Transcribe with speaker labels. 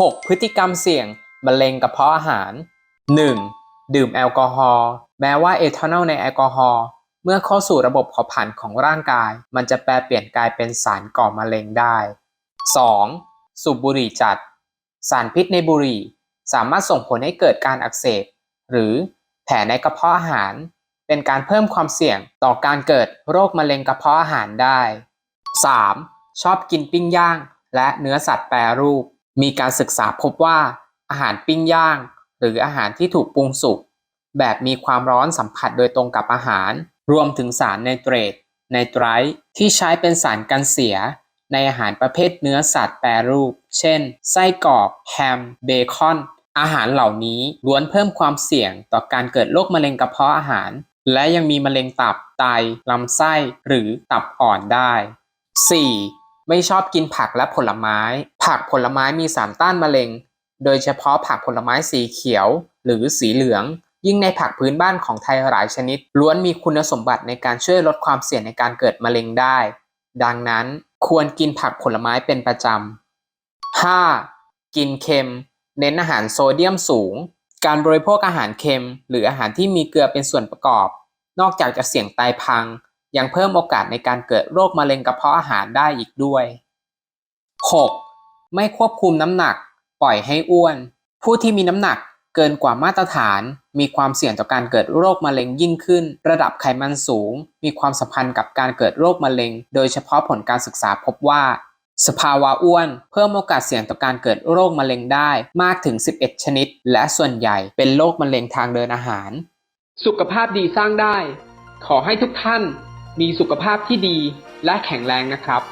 Speaker 1: 6. พฤติกรรมเสี่ยงมะเร็งกระเพาะอาหาร 1. ดื่มแอลกอฮอล์แม้ว่าเอทานอลในแอลกอฮอล์เมื่อเข้าสู่ระบบเผาผลาญของร่างกาย มันจะแปลเปลี่ยนกลายเป็นสารก่อมะเร็งได้ 2. สูบบุหรี่จัด สารพิษในบุหรี่ สามารถส่งผลให้เกิดการอักเสบ หรือแผลในกระเพาะอาหาร เป็นการเพิ่มความเสี่ยงต่อการเกิดโรคมะเร็งกระเพาะอาหารได้ 3. ชอบกินปิ้งย่าง และเนื้อสัตว์แปรรูป มีการศึกษาพบว่าอาหารปิ้งย่าง หรืออาหารที่ถูกปรุงสุกแบบมีความร้อนสัมผัสโดยตรงกับอาหาร รวมถึงสารไนเตรตไนไตรท์ที่ใช้เป็นสารกันเสีย ในอาหารประเภทเนื้อสัตว์แปรรูป เช่น ไส้กรอกแฮม เบคอน อาหารเหล่านี้ล้วนเพิ่มความเสี่ยงต่อการเกิดโรคมะเร็งกระเพาะอาหาร และยังมีมะเร็งตับ ไต ลำไส้ หรือตับอ่อนได้ 4. ไม่ชอบกินผักและผลไม้ ผักผลไม้มีสารต้านมะเร็ง โดยเฉพาะผักผลไม้สีเขียว หรือสีเหลือง ยิ่งในผักพื้นบ้านของไทยหลายชนิด ล้วนมีคุณสมบัติในการช่วยลดความเสี่ยงในการเกิดมะเร็งได้ ดังนั้นควรกินผักผลไม้เป็นประจำ 5. กินเค็ม เน้นอาหารโซเดียมสูง การบริโภคอาหารเค็ม หรืออาหารที่มีเกลือเป็นส่วนประกอบ นอกจากจะเสี่ยงไตพัง ยังเพิ่มโอกาสในการเกิดโรคมะเร็งกระเพาะอาหารได้อีกด้วย 6. ไม่ควบคุมน้ำหนัก ปล่อยให้อ้วน ผู้ที่มีน้ำหนักเกินกว่ามาตรฐาน มีความเสี่ยงต่อการเกิดโรคมะเร็งยิ่งขึ้น ระดับไขมันสูง มีความสัมพันธ์กับการเกิดโรคมะเร็ง โดยเฉพาะผลการศึกษาพบว่า สภาวะอ้วน เพิ่มโอกาสเสี่ยงต่อการเกิดโรคมะเร็งได้มากถึง 11 ชนิด และส่วนใหญ่เป็นโรคมะเร็งทางเดินอาหาร
Speaker 2: สุขภาพดีสร้างได้ ขอให้ทุกท่าน มีสุขภาพที่ดีและแข็งแรงนะครับ